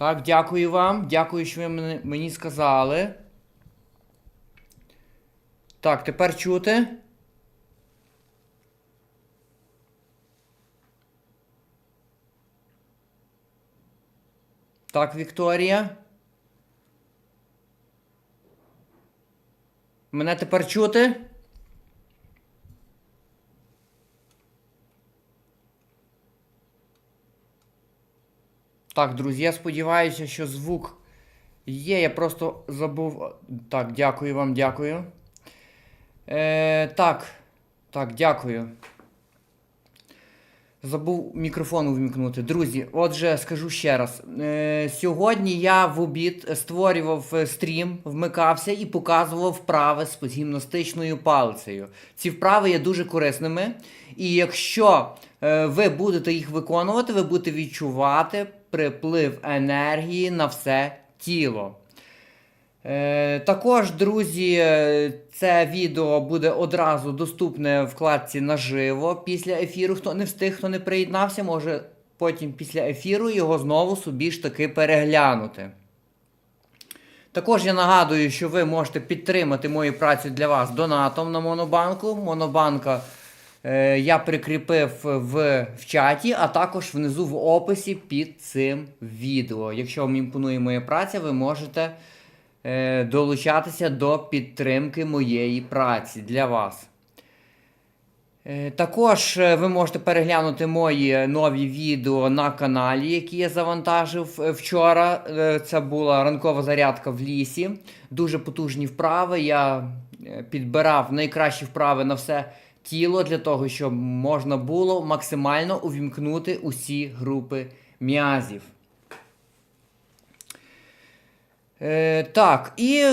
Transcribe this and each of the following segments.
Так, дякую вам. Дякую, що ви мені, сказали. Так, тепер чути. Так, Вікторія. Мене тепер чути? Так, друзі, я сподіваюся, що звук є. Я просто забув. Так, дякую вам, дякую. Е, так, так, дякую. Забув мікрофон увімкнути. Друзі, отже, скажу ще раз. Е, сьогодні я в обід створював е, стрім, вмикався і показував вправи з гімнастичною палицею. Ці вправи є дуже корисними. І якщо е, ви будете їх виконувати, ви будете відчувати приплив енергії на все тіло. Е, також, друзі, це відео буде одразу доступне в вкладці наживо після ефіру. Хто не встиг, хто не приєднався, може потім після ефіру його знову собі ж таки переглянути. Також я нагадую, що ви можете підтримати мою працю для вас донатом на Монобанку. Монобанка я прикріпив в, в чаті, а також внизу в описі під цим відео. Якщо вам імпонує моя праця, ви можете е, долучатися до підтримки моєї праці для вас. Е, Також е, ви можете переглянути мої нові відео на каналі, які я завантажив е, вчора. Е, Це була ранкова зарядка в лісі. Дуже потужні вправи. Я е, підбирав найкращі вправи на все тіло для того, щоб можна було максимально увімкнути усі групи м'язів. Е, так, і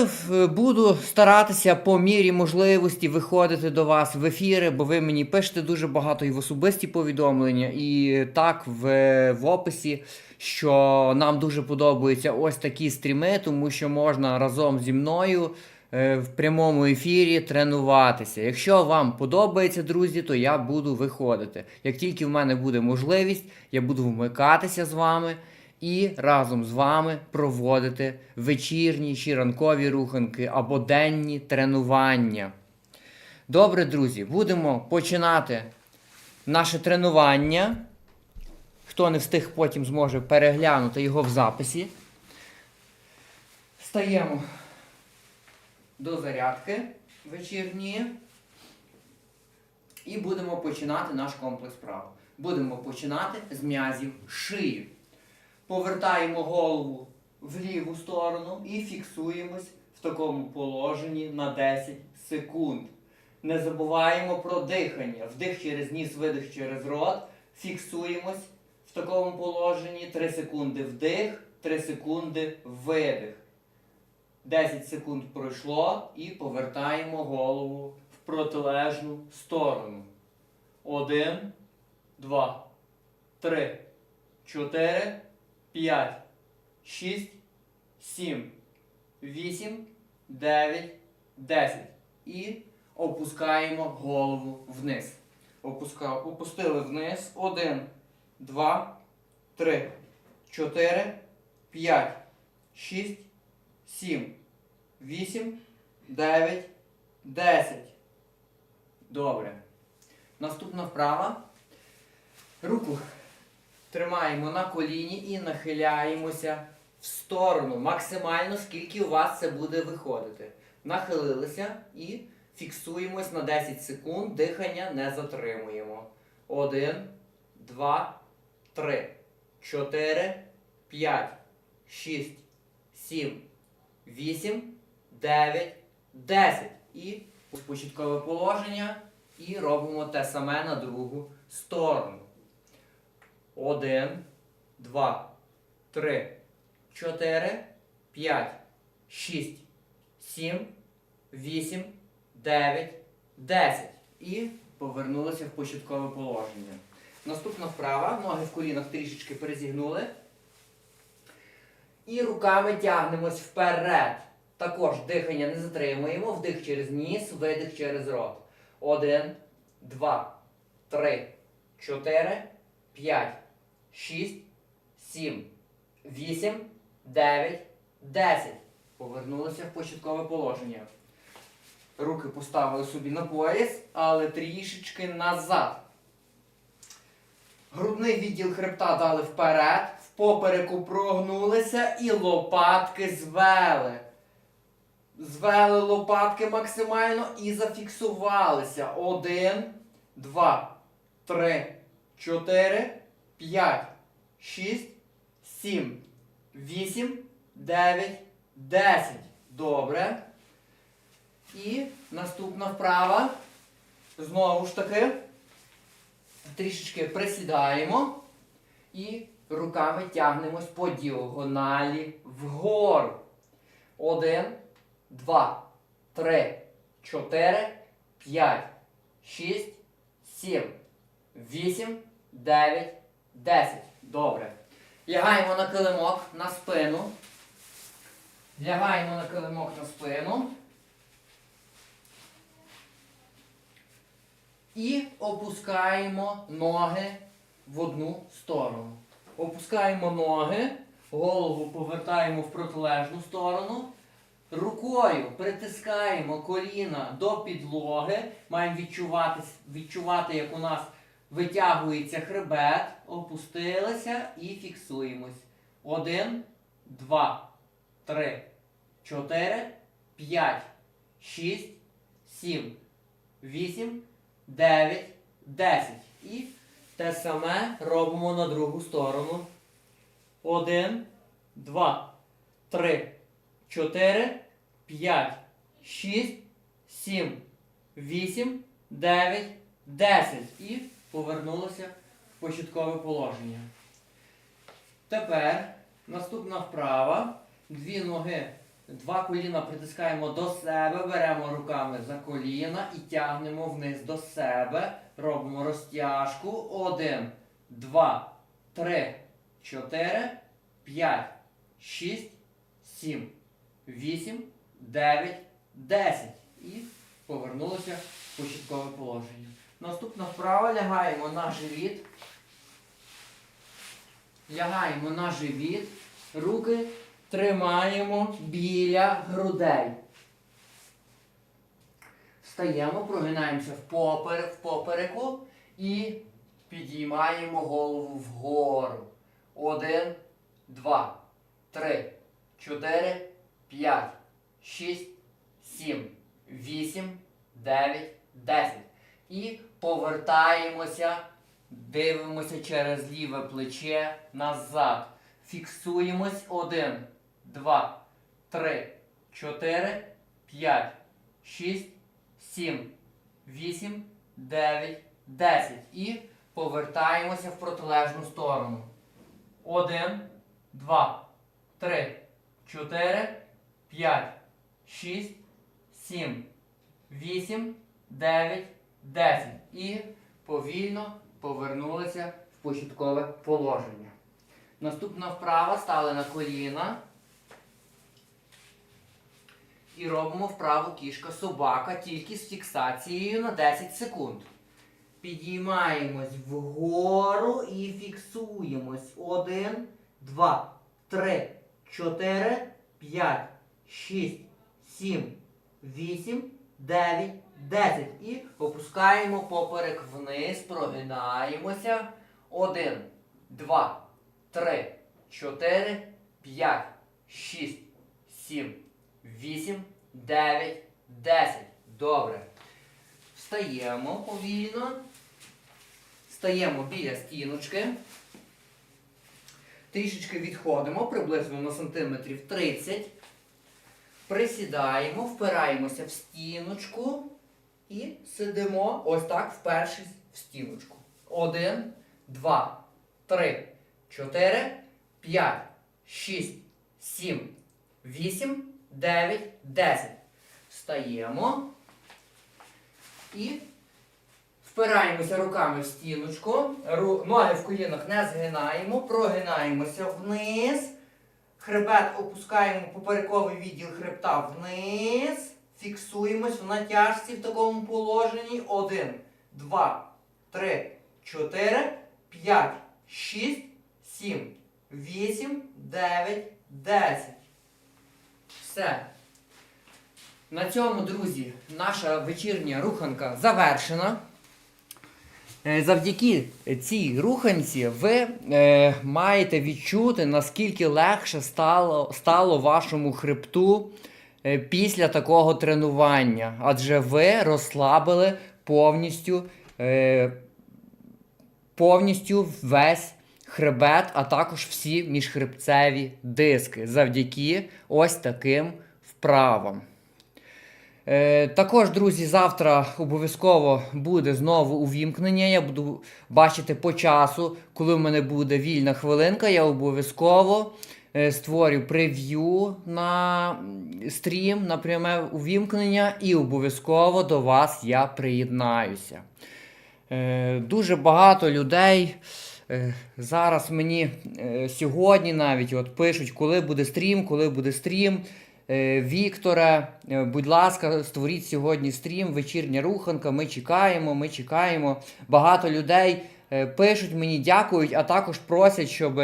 буду старатися по мірі можливості виходити до вас в ефіри, бо ви мені пишете дуже багато і в особисті повідомлення, і так в, в описі, що нам дуже подобаються ось такі стріми, тому що можна разом зі мною в прямому ефірі тренуватися. Якщо вам подобається, друзі, то я буду виходити. Як тільки в мене буде можливість, я буду вмикатися з вами і разом з вами проводити вечірні чи ранкові руханки або денні тренування. Добре, друзі, будемо починати наше тренування. Хто не встиг, потім зможе переглянути його в записі. Стаємо до зарядки вечірньої. І будемо починати наш комплекс прав. Будемо починати з м'язів шиї. Повертаємо голову в ліву сторону і фіксуємось в такому положенні на 10 секунд. Не забуваємо про дихання. Вдих через ніс, видих через рот. Фіксуємось в такому положенні 3 секунди вдих, 3 секунди видих. 10 секунд пройшло і повертаємо голову в протилежну сторону. Один, два, три, чотири. 5, 6, 7, 8, 9, 10. І опускаємо голову вниз. Опустили вниз. 1, 2, 3, 4, 5, 6, 7, 8, 9, 10. Добре. Наступна вправа. Руку Тримаємо на коліні і нахиляємося в сторону. Максимально, скільки у вас це буде виходити. Нахилилися і фіксуємось на 10 секунд. Дихання не затримуємо. 1, 2, 3, 4, 5, 6, 7, 8, 9, 10. І початкове положення. І робимо те саме на другу сторону. Один, два, три, чотири, п'ять, шість, сім, вісім, дев'ять, десять. І повернулися в початкове положення. Наступна вправа. Ноги в колінах трішечки перезігнули. І руками тягнемось вперед. Також дихання не затримуємо. Вдих через ніс, видих через рот. Один, два, три, чотири, п'ять. 6, 7, 8, 9, 10. Повернулися в початкове положення. Руки поставили собі на пояс, але трішечки назад. Грудний відділ хребта дали вперед, в попереку прогнулися і лопатки звели. Звели лопатки максимально і зафіксувалися. Один, два, три, чотири, п'ять, шість, сім, вісім, дев'ять, десять. Добре. І наступна вправа. Знову ж таки. Трішечки присідаємо і руками тягнемось по діагоналі вгору. Один, два, три, чотири, п'ять, шість, сім, вісім, дев'ять, десять. Добре. Лягаємо на килимок на спину. Лягаємо на килимок на спину. І опускаємо ноги в одну сторону. Опускаємо ноги, голову повертаємо в протилежну сторону. Рукою притискаємо коліна до підлоги. Маємо відчувати, відчувати, як у нас витягується хребет. Опустилися і фіксуємось. Один, два, три, чотири, п'ять, шість, сім, вісім. 9, 10. І те саме робимо на другу сторону. 1, 2, 3, 4, 5, 6, 7, 8, 9, 10. І повернулося в початкове положення. Тепер наступна вправа. Дві ноги, два коліна притискаємо до себе, беремо руками за коліна і тягнемо вниз до себе. Робимо розтяжку. Один, два, три, чотири, п'ять, шість, сім, вісім, дев'ять, десять. І повернулися в початкове положення. Наступна вправа лягаємо на живіт. Лягаємо на живіт. Руки тримаємо біля грудей. Встаємо, прогинаємося в попереку і підіймаємо голову вгору. Один, два, три, чотири, п'ять, шість, сім, вісім, дев'ять, десять. І повертаємося, дивимося через ліве плече назад. Фіксуємось. Один, два, три, чотири, п'ять, шість, сім, вісім, дев'ять, десять. І повертаємося в протилежну сторону. Один, два, три, чотири, п'ять, шість, сім, вісім, дев'ять, десять. І повільно повернулися в початкове положення. Наступна вправа стали на коліна. І робимо вправу кішка собака тільки з фіксацією на 10 секунд. Підіймаємось вгору і фіксуємось. Один, два, три, чотири, п'ять, шість, сім, вісім, дев'ять, десять. І опускаємо поперек вниз, прогинаємося. Один, два, три, чотири, п'ять, шість, сім, вісім, дев'ять, десять. Добре. Встаємо повільно. Стаємо біля стіночки. Трішечки відходимо приблизно на сантиметрів 30. Присідаємо, впираємося в стіночку і сидимо ось так, впершись в стіночку. Один, два, три, чотири, п'ять, шість, сім, вісім, дев'ять, десять. Встаємо і впираємося руками в стіночку. Ноги в колінах не згинаємо, прогинаємося вниз. Хребет опускаємо поперековий відділ хребта вниз. Фіксуємось в натяжці в такому положенні. Один, два, три, чотири, п'ять, шість, сім, вісім, дев'ять, 10. Все. На цьому, друзі, наша вечірня руханка завершена. Е, Завдяки цій руханці ви е, маєте відчути, наскільки легше стало, стало вашому хребту е, після такого тренування. Адже ви розслабили повністю, е, повністю весь хребет, а також всі міжхребцеві диски завдяки ось таким вправам. Е, також, друзі, завтра обов'язково буде знову увімкнення. Я буду бачити по часу, коли в мене буде вільна хвилинка. Я обов'язково е, створю прев'ю на стрім, на пряме увімкнення, і обов'язково до вас я приєднаюся. Е, дуже багато людей зараз мені сьогодні навіть от пишуть, коли буде стрім, коли буде стрім. Е, Вікторе, е, будь ласка, створіть сьогодні стрім, вечірня руханка. Ми чекаємо, ми чекаємо. Багато людей е, пишуть мені, дякують, а також просять, щоб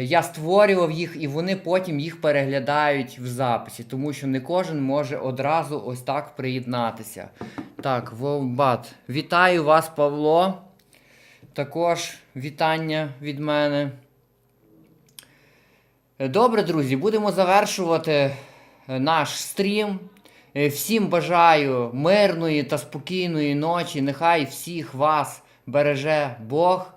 я створював їх і вони потім їх переглядають в записі, тому що не кожен може одразу ось так приєднатися. Так, Вовбат, вітаю вас, Павло. Також вітання від мене. Добре, друзі, будемо завершувати е, наш стрім. Е, Всім бажаю мирної та спокійної ночі. Нехай всіх вас береже Бог.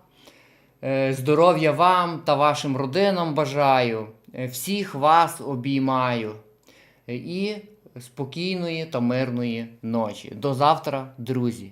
Е, Здоров'я вам та вашим родинам бажаю. Всіх вас обіймаю. І спокійної та мирної ночі. До завтра, друзі.